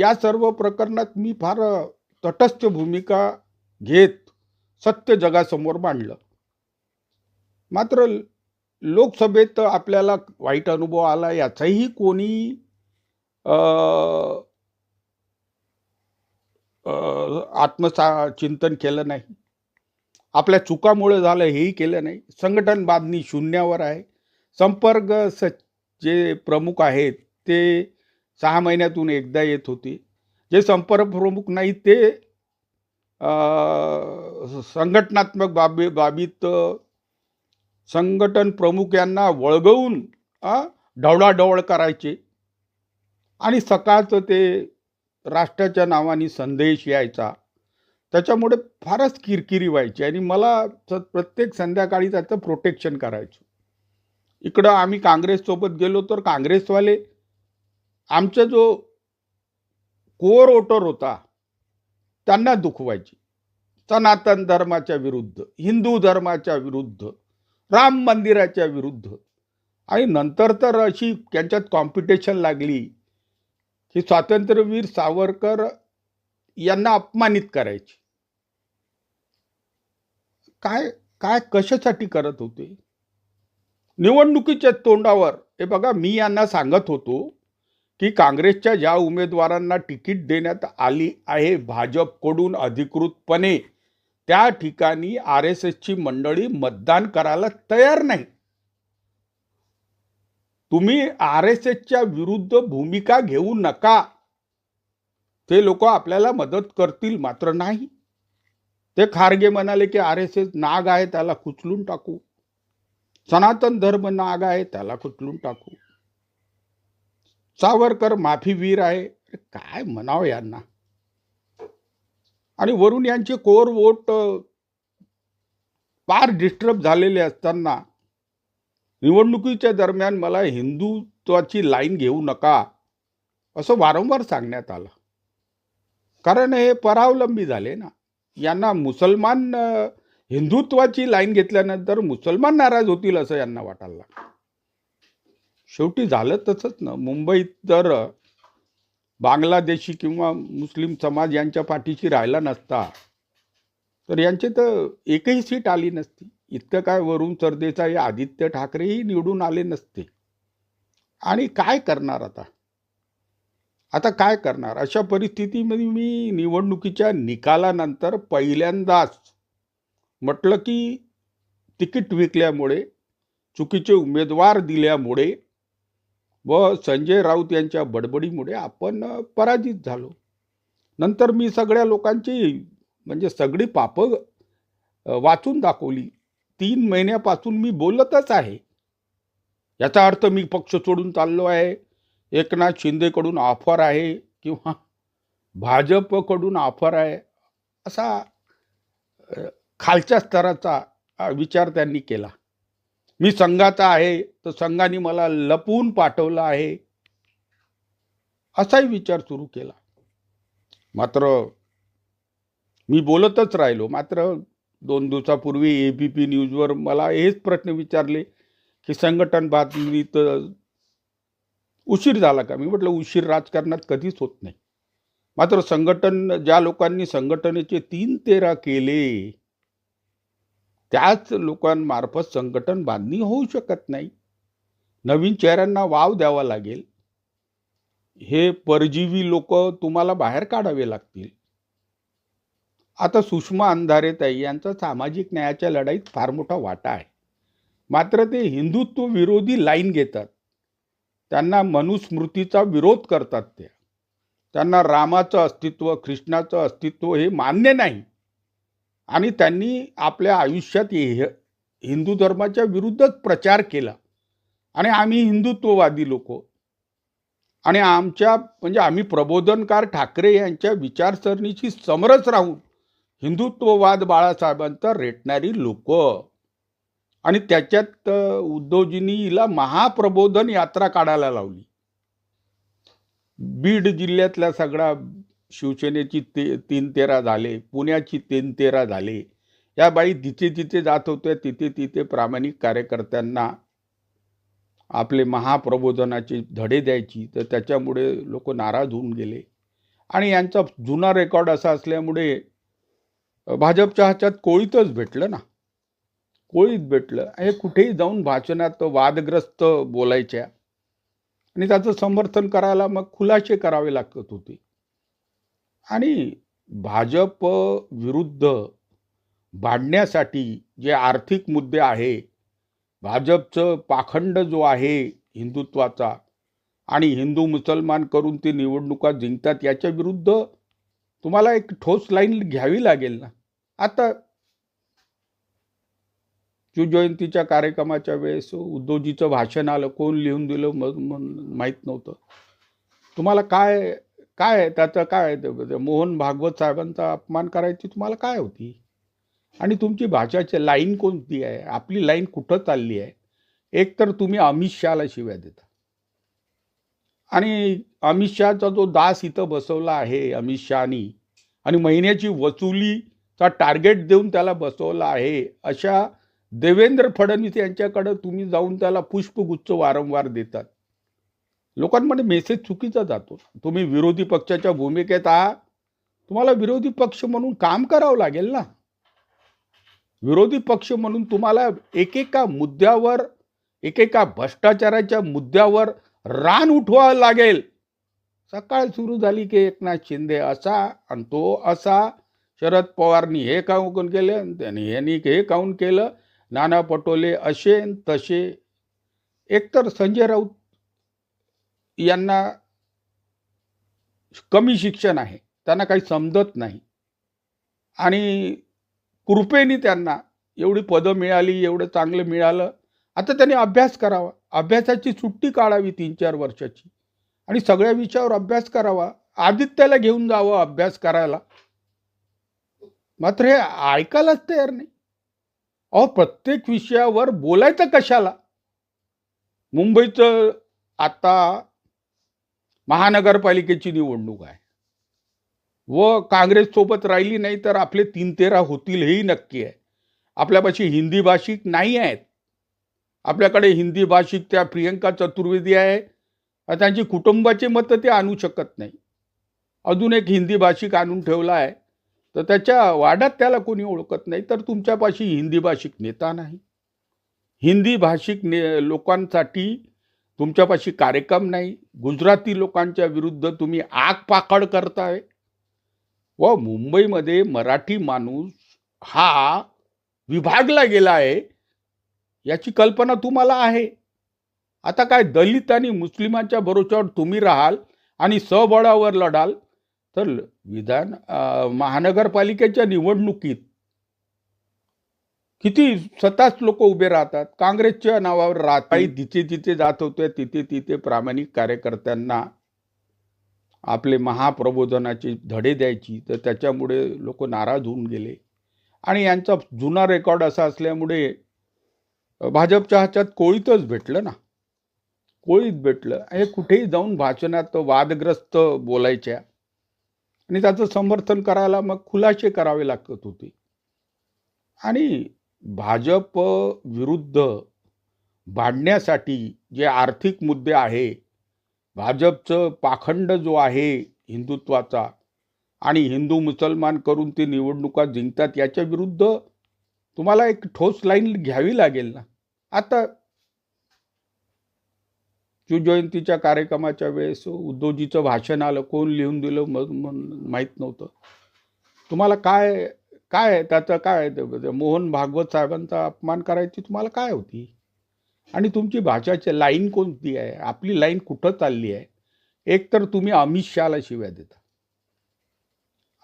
या सर्व प्रकरणात मी फार तटस्थ भूमिका घेत सत्य जगासमोर मांडलं. मात्र लोकसभेत आपल्याला वाईट अनुभव आला याचाही कोणी आत्मसा चिंतन केलं नाही. आपल्या चुकामुळे झालं हेही केलं नाही. संघटन बांधणी शून्यावर आहे. संपर्क स जे प्रमुख आहेत ते सहा महिन्यातून एकदा येत होते. जे संपर्क प्रमुख नाही ते संघटनात्मक बाबी बाबीत संघटन प्रमुख यांना वळगवून ढवळाढवळ करायचे. आणि सकाळचं ते राष्ट्राच्या नावाने संदेश यायचा. त्याच्यामुळे फारच किरकिरी व्हायची आणि मला प्रत्येक संध्याकाळी त्याचं प्रोटेक्शन करायचं. इकडं आम्ही काँग्रेससोबत गेलो तर काँग्रेसवाले आमचा जो कोर ओटर होता त्यांना दुखवायची. सनातन धर्माच्या विरुद्ध हिंदू धर्माच्या विरुद्ध राम मंदिराच्या विरुद्ध. आणि नंतर तर अशी त्यांच्यात कॉम्पिटिशन लागली की स्वातंत्र्यवीर सावरकर यांना अपमानित करायचे. काय काय कशासाठी करत होते? निवडणुकीच्या तोंडावर हे बघा मी यांना सांगत होतो की काँग्रेसच्या ज्या उमेदवारांना तिकीट देण्यात आली आहे भाजपकडून अधिकृतपणे त्या ठिकाणी आर एस एसची मंडळी मतदान करायला तयार नाही. तुम्ही आर एस एसच्या विरुद्ध भूमिका घेऊ नका. ते लोक आपल्याला मदत करतील मात्र नाही. ते खारगे म्हणाले की आर एस एस नाग आहे त्याला कुचलून टाकू. सनातन धर्म नाग आहे त्याला कुचलून टाकू. सावरकर माफीवीर आहे. काय म्हणावं यांना? आणि वरून यांचे कोर वोट फार डिस्टर्ब झालेले असताना निवडणुकीच्या दरम्यान मला हिंदुत्वाची लाईन घेऊ नका असं वारंवार सांगण्यात आलं. कारण हे परावलंबी झाले ना. यांना मुसलमान हिंदुत्वाची लाईन घेतल्यानंतर मुसलमान नाराज होतील असं यांना वाटायला लागलं. शेवटी झालं तसंच ना. मुंबईत जर बांगलादेशी किंवा मुस्लिम समाज यांच्या पाठीशी राहिला नसता तर यांचे तर एकही सीट आली नसती. इतकं काय वरून सरदेसाई आदित्य ठाकरेही निवडून आले नसते. आणि काय करणार आता? आता काय करणार? अशा परिस्थितीमध्ये मी निवडणुकीच्या निकालानंतर पहिल्यांदाच म्हटलं की तिकीट विकल्यामुळे चुकीचे उमेदवार दिल्यामुळे व संजय राऊत यांच्या बडबडीमुळे आपण पराजित झालो. नंतर मी सगळ्या लोकांची म्हणजे सगळी पापं वाचून दाखवली. तीन महिन्यापासून मी बोलतच आहे. याचा अर्थ मी पक्ष सोडून चाललो आहे. एकनाथ शिंदेकडून ऑफर आहे किंवा भाजपकडून ऑफर आहे असा खालच्या स्तराचा विचार त्यांनी केला. मी संघाचा आहे तर संघाने मला लपवून पाठवलं आहे. असाही विचार सुरू केला. मात्र मी बोलतच राहिलो. मात्र दोन दिवसापूर्वी ए बी पी न्यूजवर मला हेच प्रश्न विचारले की संघटन बातमीत उशीर झाला का? मी म्हटलं उशीर राजकारणात कधीच होत नाही. मात्र संघटन ज्या लोकांनी संघटनेचे तीन तेरा केले त्याच लोकांमार्फत संघटन बांधणी होऊ शकत नाही. नवीन चेहऱ्यांना वाव द्यावा लागेल. हे परजीवी लोक तुम्हाला बाहेर काढावे लागतील. आता सुषमा अंधारेताई यांचा सामाजिक न्यायाच्या लढाईत फार मोठा वाटा आहे. मात्र ते हिंदुत्व विरोधी लाईन घेतात. त्यांना मनुस्मृतीचा विरोध करतात त्या. त्यांना रामाचं अस्तित्व कृष्णाचं अस्तित्व हे मान्य नाही. आणि त्यांनी आपल्या आयुष्यात हे हिंदू धर्माच्या विरुद्धच प्रचार केला. आणि आम्ही हिंदुत्ववादी लोक. आणि आमच्या म्हणजे आम्ही प्रबोधनकार ठाकरे यांच्या विचारसरणीशी समरस राहून हिंदुत्ववाद बाळासाहेबांचा रेटणारी लोक. आणि त्याच्यात अ, उद्धवजींनी हिला महाप्रबोधन यात्रा काढायला लावली. बीड जिल्ह्यातल्या सगळ्या शिवसेनेची ते तीन तेरा झाले पुण्याची तीन तेरा झाले. या बाई जिथे जिथे जात होत्या तिथे तिथे प्रामाणिक कार्यकर्त्यांना आपले महाप्रबोधनाचे धडे द्यायची तर त्याच्यामुळे लोक नाराज होऊन गेले. आणि यांचा जुना रेकॉर्ड असा असल्यामुळे भाजपच्या ह्याच्यात कोळीतच भेटलं ना. कोळीत भेटलं. हे कुठेही जाऊन भाषणात वादग्रस्त बोलायच्या. आणि त्याचं समर्थन करायला मग खुलासे करावे लागत होते. आणि भाजप विरुद्ध भांडण्यासाठी जे आर्थिक मुद्दे आहे भाजपचं पाखंड जो आहे हिंदुत्वाचा आणि हिंदू मुसलमान करून ते निवडणुका जिंकतात याच्या विरुद्ध तुम्हाला एक ठोस लाईन घ्यावी लागेल ना? आता शिवजयंतीच्या कार्यक्रमाच्या वेळेस उद्धवजीचं भाषण आलं कोण लिहून दिलं म माहीत नव्हतं. तुम्हाला काय काय त्याचं काय मोहन भागवत साहेबांचा अपमान करायची तुम्हाला काय होती? आणि तुमची भाषाची लाईन कोणती आहे? आपली लाईन कुठं चालली आहे? एक तर तुम्ही अमित शहाला शिव्या देता. आणि अमित शहाचा जो दास इथं बसवला आहे अमित शहानी आणि महिन्याची वसुलीचा टार्गेट देऊन त्याला बसवला आहे अशा देवेंद्र फडणवीस यांच्याकडं तुम्ही जाऊन त्याला पुष्पगुच्छ वारंवार देतात. लोकांमध्ये मेसेज चुकीचा जातो. तुम्ही विरोधी पक्षाच्या भूमिकेत आहात. तुम्हाला विरोधी पक्ष म्हणून काम करावं लागेल ना. विरोधी पक्ष म्हणून तुम्हाला एकेका मुद्द्यावर एकेका भ्रष्टाचाराच्या मुद्द्यावर रान उठवावं लागेल. सकाळ सुरू झाली की एकनाथ शिंदे असा आणि तो असा. शरद पवारनी हे काऊन केलं आणि त्यांनी यांनी हे काऊन केलं. नाना पटोले असे तसे. एकतर संजय राऊत यांना कमी शिक्षण आहे त्यांना काही समजत नाही. आणि कृपेने त्यांना एवढी पदं मिळाली एवढं चांगलं मिळालं. आता त्यांनी अभ्यास करावा. अभ्यासाची सुट्टी काढावी तीन चार वर्षाची. आणि सगळ्या विषयावर अभ्यास करावा. आदित्याला घेऊन जावं अभ्यास करायला. मात्र हे ऐकायलाच तयार नाही. अहो प्रत्येक विषयावर बोलायचं कशाला? मुंबईचं आता महानगरपालिकेची निवडणूक आहे. व काँग्रेससोबत राहिली नाही तर आपले तीन तेरा होतील हेही नक्की आहे. आपल्यापाशी हिंदी भाषिक नाही आहेत. आपल्याकडे हिंदी भाषिक त्या प्रियंका चतुर्वेदी आहे. त्यांची कुटुंबाचे मतं ते आणू शकत नाही. अजून एक हिंदी भाषिक आणून ठेवला आहे. तर त्याच्या वाड्यात त्याला कोणी ओळखत नाही तर तुमच्यापाशी हिंदी भाषिक नेता नाही. हिंदी भाषिक ने लोकांसाठी तुमच्यापाशी कार्यक्रम नाही. गुजराती लोकांच्या विरुद्ध तुम्ही आग पाकड करताय. व मुंबईमध्ये मराठी माणूस हा विभागला गेला आहे याची कल्पना तुम्हाला आहे. आता काय दलित आणि मुस्लिमांच्या भरोश्यावर तुम्ही राहाल आणि सबळावर लढाल तर विधान महानगरपालिकेच्या निवडणुकीत किती स्वतःच लोक उभे राहतात. काँग्रेसच्या नावावर राहत काही जिथे जिथे जात होते तिथे तिथे प्रामाणिक कार्यकर्त्यांना आपले महाप्रबोधनाचे धडे द्यायची तर त्याच्यामुळे लोक नाराज होऊन गेले. आणि यांचा जुना रेकॉर्ड असा असल्यामुळे भाजपच्या ह्याच्यात कोळीतच भेटलं ना. कोळीत भेटलं. हे कुठेही जाऊन भाषणात वादग्रस्त बोलायच्या. आणि त्याचं समर्थन करायला मग खुलासे करावे लागत होते. आणि भाजप विरुद्ध भांडण्यासाठी जे आर्थिक मुद्दे आहे भाजपचं पाखंड जो आहे हिंदुत्वाचा आणि हिंदू मुसलमान करून ते निवडणुका जिंकतात याच्या विरुद्ध तुम्हाला एक ठोस लाईन घ्यावी लागेल ना? आता शिवजयंतीच्या कार्यक्रमाच्या वेळेस उद्धवजीचं भाषण आलं कोण लिहून दिलं मग माहीत नव्हतं. तुम्हाला काय काय त्याचं काय मोहन भागवत साहेबांचा अपमान करायची तुम्हाला काय होती? आणि तुमची भाषाची लाईन कोणती आहे? आपली लाईन कुठं चालली आहे? एक तर तुम्ही अमित शहाला शिव्या देता.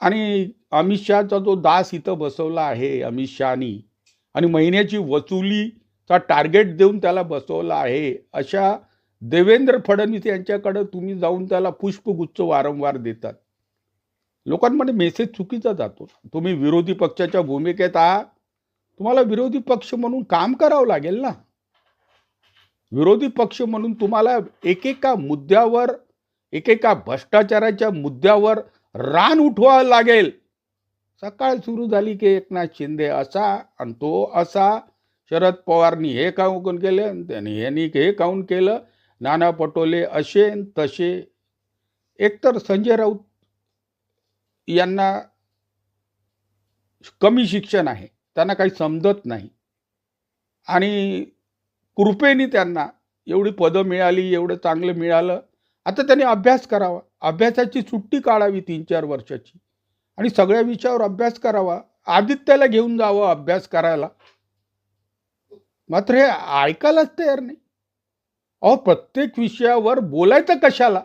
आणि अमित शहाचा जो दास इथं बसवला आहे अमित शहानी आणि महिन्याची वसुलीचा टार्गेट देऊन त्याला बसवला आहे अशा देवेंद्र फडणवीस यांच्याकडं तुम्ही जाऊन त्याला पुष्पगुच्छ वारंवार देतात. लोकांमध्ये मेसेज चुकीचा जातो तुम्ही विरोधी पक्षाच्या भूमिकेत आहात. तुम्हाला विरोधी पक्ष म्हणून काम करावं लागेल ना. विरोधी पक्ष म्हणून तुम्हाला एकेका मुद्द्यावर एकेका भ्रष्टाचाराच्या मुद्द्यावर रान उठवावं लागेल. सकाळ सुरू झाली की एकनाथ शिंदे असा आणि तो असा. शरद पवारनी हे काऊन केलं आणि त्यांनी यांनी हे काऊन केलं. नाना पटोले असे तसे. एकतर संजय राऊत यांना कमी शिक्षण आहे त्यांना काही समजत नाही. आणि कृपेने त्यांना एवढी पदं मिळाली एवढं चांगलं मिळालं. आता त्यांनी अभ्यास करावा. अभ्यासाची सुट्टी काढावी तीन चार वर्षाची. आणि सगळ्या विषयावर अभ्यास करावा. आदित्याला घेऊन जावं अभ्यास करायला. मात्र हे ऐकायलाच तयार नाही. अहो प्रत्येक विषयावर बोलायचं कशाला?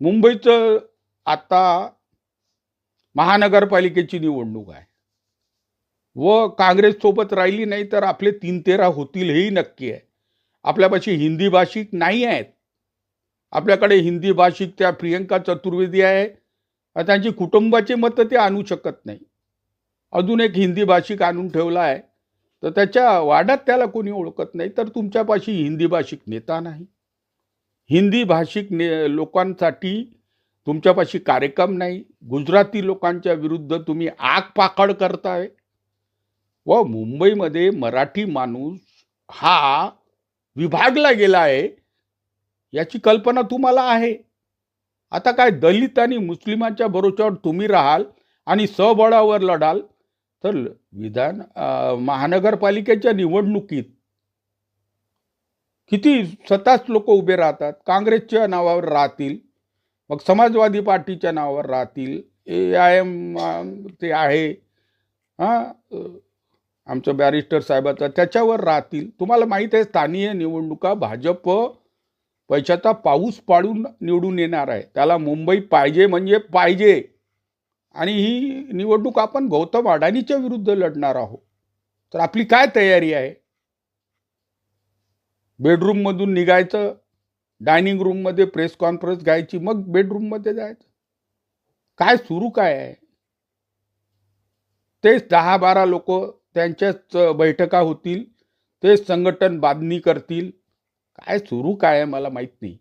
मुंबईचं आता महानगरपालिकेची निवडणूक आहे. व काँग्रेससोबत राहिली नाही तर आपले तीन तेरा होतील हेही नक्की आहे. आपल्यापाशी हिंदी भाषिक नाही आहेत. आपल्याकडे हिंदी भाषिक त्या प्रियंका चतुर्वेदी आहे. त्यांची कुटुंबाचे मतं ते आणू शकत नाही. अजून एक हिंदी भाषिक आणून ठेवला आहे. तर त्याच्या वाड्यात त्याला कोणी ओळखत नाही तर तुमच्यापाशी हिंदी भाषिक नेता नाही. हिंदी भाषिक ने लोकांसाठी तुमच्यापाशी कार्यक्रम नाही. गुजराती लोकांच्या विरुद्ध तुम्ही आग पाकड करताय. व मुंबईमध्ये मराठी माणूस हा विभागला गेला आहे याची कल्पना तुम्हाला आहे. आता काय दलित आणि मुस्लिमांच्या भरोश्यावर तुम्ही राहाल आणि सबळावर लढाल तर विधान महानगरपालिकेच्या निवडणुकीत किती स्वतःच लोक उभे राहतात. काँग्रेसच्या नावावर राहतील. मग समाजवादी पार्टीच्या नावावर राहतील. ए आय एम ते आहे. हां आमचं बॅरिस्टर साहेबाचं त्याच्यावर राहतील. तुम्हाला माहीत आहे स्थानीय निवडणुका भाजप पैशाचा पाऊस पाडून निवडून येणार आहे. त्याला मुंबई पाहिजे म्हणजे पाहिजे. आणि ही निवडणूक आपण गौतम अडाणीच्या विरुद्ध लढणार आहोत. तर आपली काय तयारी आहे? बेडरूममधून निघायचं डायनिंग रूममध्ये प्रेस कॉन्फरन्स घ्यायची मग बेडरूममध्ये जायचं. काय सुरू काय आहे? तेच दहा बारा लोक त्यांच्याच बैठका होतील तेच संघटन बांधणी करतील. काय सुरू काय आहे मला माहीत नाही.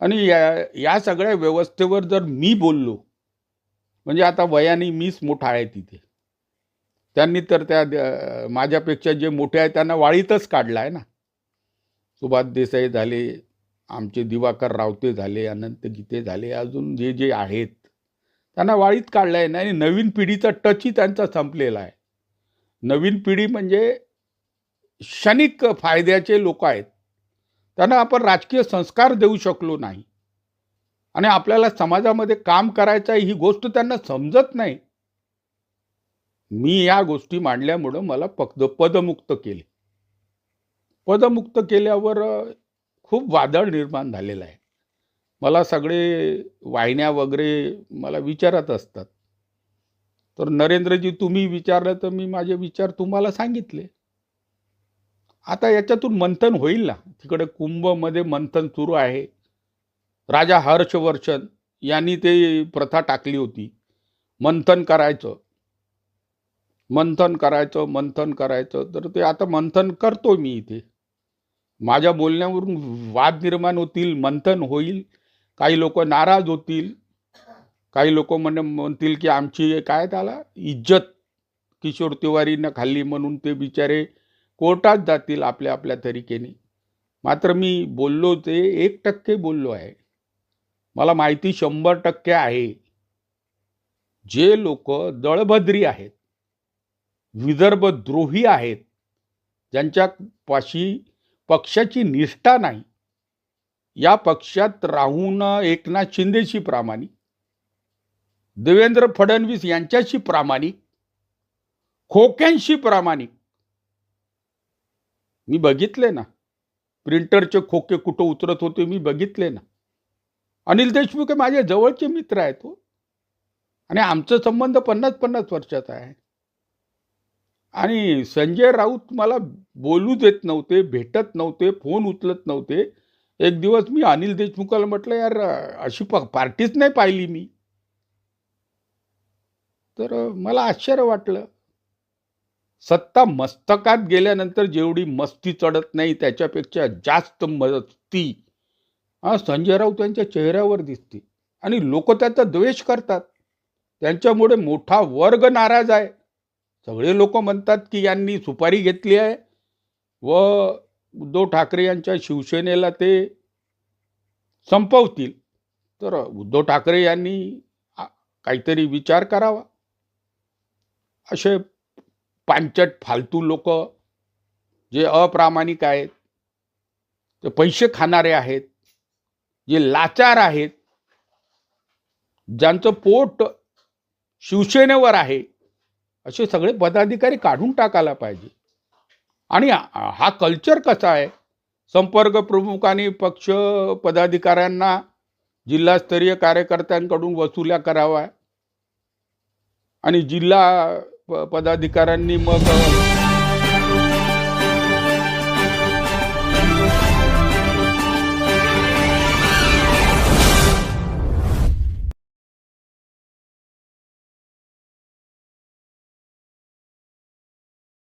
आणि या या सगळ्या व्यवस्थेवर जर मी बोललो म्हणजे आता वयाने मीच मोठा आहे तिथे. त्यांनी तर त्या माझ्यापेक्षा जे मोठे आहेत त्यांना वाळीतच काढला आहे ना. सुभाष देसाई झाले आमचे दिवाकर रावते झाले अनंत गीते झाले अजून जे जे आहेत त्यांना वाळीत काढलं आहे नाही आणि नवीन पिढीचा टचही त्यांचा संपलेला आहे. नवीन पिढी म्हणजे क्षणिक फायद्याचे लोक आहेत. त्यांना आपण राजकीय संस्कार देऊ शकलो नाही. आणि आपल्याला समाजामध्ये काम करायचं आहे ही गोष्ट त्यांना समजत नाही. मी या गोष्टी मांडल्यामुळं मला पद पदमुक्त केले. पदमुक्त केल्यावर खूप वादळ निर्माण झालेलं आहे. मला सगळे वाहिन्या वगैरे मला विचारत असतात. तर नरेंद्रजी तुम्ही विचारलं तर मी माझे विचार तुम्हाला सांगितले. आता याच्यातून मंथन होईल ना? तिकडे कुंभमध्ये मंथन सुरू आहे. राजा हर्षवर्षन यांनी ते प्रथा टाकली होती. मंथन करायचं. मंथन करायचं मंथन करायचं. तर ते आता मंथन करतो मी इथे. माझ्या बोलण्यावरून वाद निर्माण होतील मंथन होईल काही लोक नाराज होतील. काही लोक म्हण म्हणतील की आमची काय त्याला? इज्जत किशोर तिवारीनं खाल्ली म्हणून ते बिचारे कोर्टात जातील आपल्या आपल्या तरीकेने. मात्र मी बोललो ते एक टक्के बोललो आहे. मला माहिती शंभर टक्के आहे. जे लोक दळभद्री आहेत विदर्भद्रोही आहेत ज्यांच्यापाशी पक्षाची निष्ठा नाही. या पक्षात राहून एकनाथ शिंदेशी प्रामाणिक देवेंद्र फडणवीस यांच्याशी प्रामाणिक खोक्यांशी प्रामाणिक. मी बघितले ना प्रिंटरचे खोके कुठं उतरत होते मी बघितले ना. अनिल देशमुख हे माझे जवळचे मित्र आहेत हो. आणि आमचं संबंध पन्नास पन्नास वर्षाचा आहे. आणि संजय राऊत मला बोलू देत नव्हते भेटत नव्हते फोन उचलत नव्हते. एक दिवस मी अनिल देशमुखाला म्हटलं यार अशी प पार्टीच नाही पाहिली मी. तर मला आश्चर्य वाटलं. सत्ता मस्तकात गेल्यानंतर जेवढी मस्ती चढत नाही त्याच्यापेक्षा जास्त मस्ती हा संजय राऊत यांच्या चेहऱ्यावर दिसते. आणि लोक त्याचा द्वेष करतात. त्यांच्यामुळे मोठा वर्ग नाराज आहे. सगळे लोक म्हणतात की यांनी सुपारी घेतली आहे व उद्धव ठाकरे यांच्या शिवसेनेला ते संपवतील. तर उद्धव ठाकरे यांनी काहीतरी विचार करावा. असे पांचट फालतू लोक जे अप्रामाणिक आहेत ते पैसे खाणारे आहेत जे लाचार आहेत ज्यांचं पोट शिवसेनेवर आहे असे सगळे पदाधिकारी काढून टाकायला पाहिजे. आणि हा कल्चर कसा आहे? संपर्क प्रमुखांनी पक्ष पदाधिकाऱ्यांना जिल्हास्तरीय कार्यकर्त्यांकडून वसुल्या कराव्या. आणि जिल्हा पदाधिकाऱ्यांनी मग